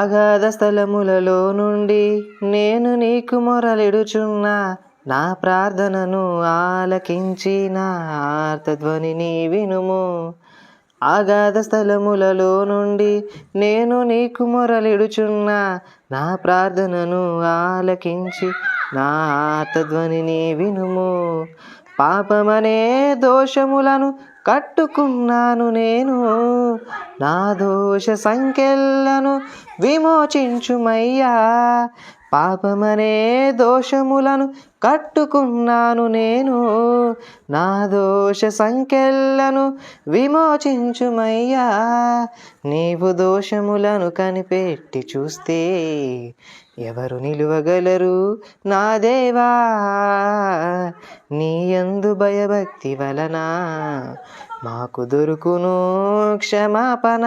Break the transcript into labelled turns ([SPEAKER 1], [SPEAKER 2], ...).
[SPEAKER 1] అగాధ స్థలములలో నుండి నేను నీకు మొరలిడుచున్నా నా ప్రార్థనను ఆలకించి నా ఆర్తధ్వనిని వినుము. అగాధ స్థలములలో నుండి నేను నీకు మొరలిడుచున్నా నా ప్రార్థనను ఆలకించి నా ఆర్తధ్వనిని వినుము. పాపమనే దోషములను కట్టుకున్నాను నేను. నా దోష సంఖ్యలను విమోచించుమయ్యా. పాపమనే దోషములను కట్టుకున్నాను నేను. నా దోష సంఖ్యలను విమోచించుమయ్యా. నీవు దోషములను కనిపెట్టి చూస్తే ఎవరు నిలువగలరు నా దేవా? నీయందు భయభక్తి వలన మాకు దొరుకును క్షమాపణ.